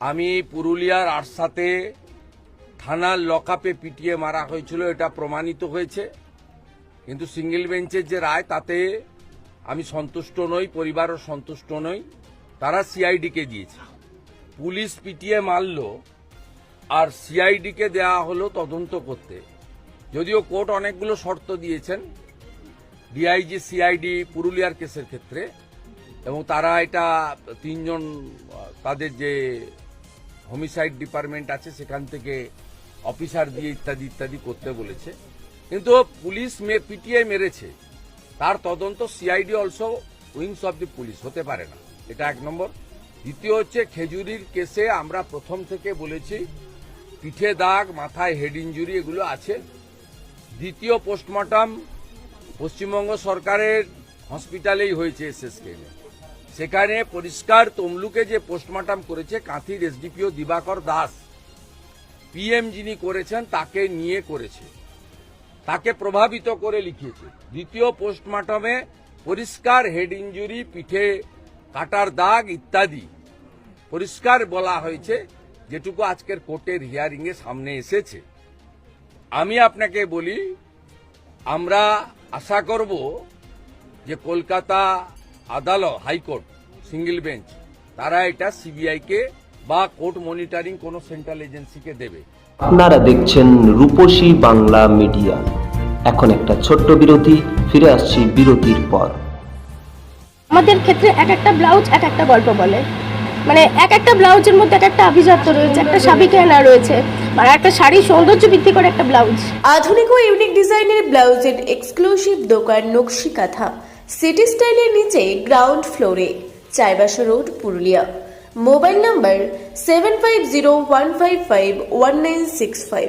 আমি পুরুলিয়ার আরসাতে থানার লকআপে পিটিয়ে মারা হয়েছিল, এটা প্রমাণিত হয়েছে। কিন্তু সিঙ্গেল বেঞ্চের যে রায়, তাতে আমি সন্তুষ্ট নই, পরিবারও সন্তুষ্ট নই। তারা সিআইডিকে দিয়েছে। পুলিশ পিটিয়ে মারল আর সিআইডিকে দেওয়া হলো তদন্ত করতে। যদিও কোর্ট অনেকগুলো শর্ত দিয়েছেন, ডিআইজি, সিআইডি, পুরুলিয়ার কেসের ক্ষেত্রে। এবং তারা এটা তিনজন, তাদের যে হোমিসাইড ডিপার্টমেন্ট আছে, সেখান থেকে অফিসার দিয়ে ইত্যাদি ইত্যাদি করতে বলেছে। কিন্তু পুলিশ পিটিআই মেরেছে। তার তদন্ত CID also wings of the police হতে পারে না। এটা এক নম্বর। দ্বিতীয় হচ্ছে, খেজুরির কেসে আমরা প্রথম থেকে বলেছি, পিঠে দাগ, মাথায় হেড ইঞ্জুরি এগুলো আছে। দ্বিতীয় পোস্টমর্টম পশ্চিমবঙ্গ সরকারের হসপিটালেই হয়েছে এসএসকেএমে সেখানে পরিষ্কার তমলুকে যে পোস্টমর্টম করেছে কাঁথির এসডিপিও দিবাকর দাস, পিএম যিনি করেছেন তাকে নিয়ে করেছে। তাকে প্রভাবিত করে লিখিয়েছে। দ্বিতীয় পোস্টমর্টমে পরিষ্কার হেড ইঞ্জুরি পিঠে কাটার দাগ ইত্যাদি পরিষ্কার বলা হয়েছে, যেটুকু আজকের কোর্টের হিয়ারিং এ সামনে এসেছে। আমি আপনাকে বলি, আমরা আশা করব যে কলকাতা আদালত হাইকোর্ট সিঙ্গেল বেঞ্চ তারা এটা সিবিআইকে বা কোর্ট মনিটরিং কোনো সেন্ট্রাল এজেন্সিকে দেবে। আপনারা দেখছেন রূপসী বাংলা মিডিয়া। এখন একটা ছোট্ট বিরতি ফিরে আসছি বিরতির পর। আমাদের ক্ষেত্রে এক একটা ব্লাউজ এক একটা গল্প বলে। মানে এক একটা ব্লাউজের মধ্যে এক একটা আভিজাত্য রয়েছে একটা সাবিকানা রয়েছে মানে একটা শাড়ির সৌন্দর্য বৃদ্ধি করে একটা ব্লাউজ। আধুনিক ও ইউনিক ডিজাইনের ব্লাউজের এক্সক্লুসিভ দোকান নকশি কাঁথা। সিটি স্টাইলের নিচে ground floor, Chaibasa road, Purulia. Mobile number seven five zero one five five one nine six five.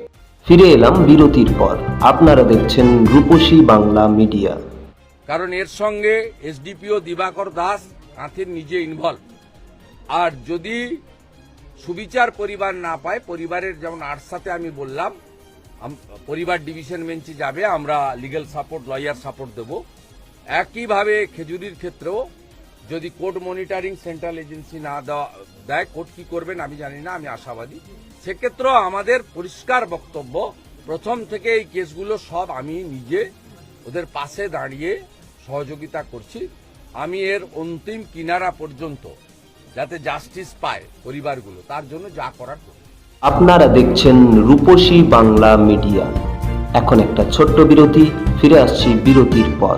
ফিরে এলাম বিরতির পর। আপনারা দেখছেন রূপসী বাংলা মিডিয়া। কারণ এর সঙ্গে এসডিপিও দিবাকর দাস কাঁথির নিজে ইনভলভ আর যদি সুবিচার পরিবার না পায়, পরিবারের যেমন আটসাতে আমি বললাম পরিবার ডিভিশন বেঞ্চে যাবে, আমরা লিগ্যাল সাপোর্ট লয়ার সাপোর্ট দেব। একইভাবে খেজুরির ক্ষেত্রেও যদি কোর্ট মনিটরিং সেন্ট্রাল এজেন্সি না দেওয়া দেয় কোর্ট কি করবেন আমি জানি না, আমি আশাবাদী। সেক্ষেত্রেও আমাদের পরিষ্কার বক্তব্য, প্রথম থেকে এই কেসগুলো সব আমি নিজে ওদের পাশে দাঁড়িয়ে সহযোগিতা করছি। আমি এর অন্তিম কিনারা পর্যন্ত যাতে জাস্টিস পায় পরিবারগুলো, তার জন্য যা করার আপনারা দেখছেন রূপসী বাংলা মিডিয়া। এখন একটা ছোট্ট বিরতি, ফিরে আসছি বিরতির পর।